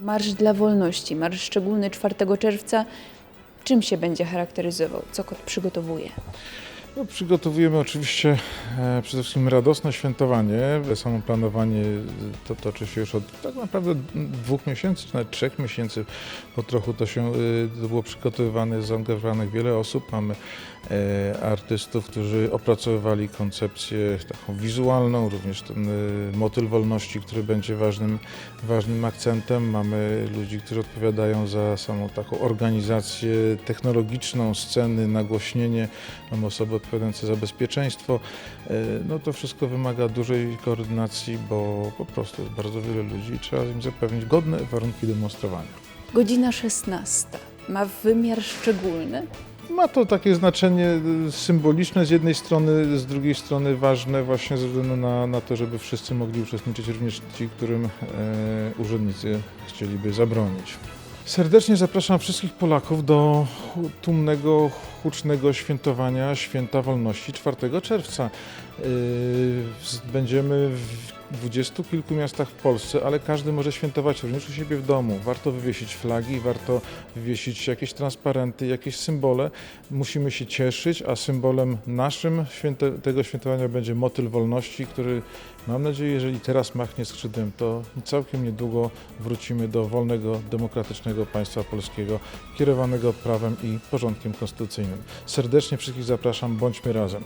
Marsz dla Wolności, marsz szczególny 4 czerwca. Czym się będzie charakteryzował? Co KOT przygotowuje? No, przygotowujemy oczywiście e, przede wszystkim radosne świętowanie. Samo planowanie to toczy się już od tak naprawdę dwóch miesięcy, czy nawet trzech miesięcy. Po trochu to się y, to było przygotowywane, zaangażowanych wiele osób. Mamy e, artystów, którzy opracowywali koncepcję taką wizualną, również ten motyl wolności, który będzie ważnym, ważnym akcentem. Mamy ludzi, którzy odpowiadają za samą taką organizację technologiczną sceny, nagłośnienie. Mamy osoby odpowiadające za bezpieczeństwo. E, No to wszystko wymaga dużej koordynacji, bo po prostu jest bardzo wiele ludzi i trzeba im zapewnić godne warunki demonstrowania. Godzina 16 ma wymiar szczególny. Ma to takie znaczenie y, symboliczne z jednej strony, z drugiej strony ważne właśnie ze względu na, na to, żeby wszyscy mogli uczestniczyć, również ci, którym e, urzędnicy chcieliby zabronić. Serdecznie zapraszam wszystkich Polaków do tłumnego, hucznego świętowania Święta Wolności 4 czerwca. Yy, Będziemy w dwudziestu kilku miastach w Polsce, ale każdy może świętować również u siebie w domu. Warto wywiesić flagi, warto wywiesić jakieś transparenty, jakieś symbole. Musimy się cieszyć, a symbolem naszym święte, tego świętowania będzie motyl wolności, który mam nadzieję, jeżeli teraz machnie skrzydłem, to całkiem niedługo wrócimy do wolnego, demokratycznego państwa polskiego, kierowanego prawem i porządkiem konstytucyjnym. Serdecznie wszystkich zapraszam, bądźmy razem.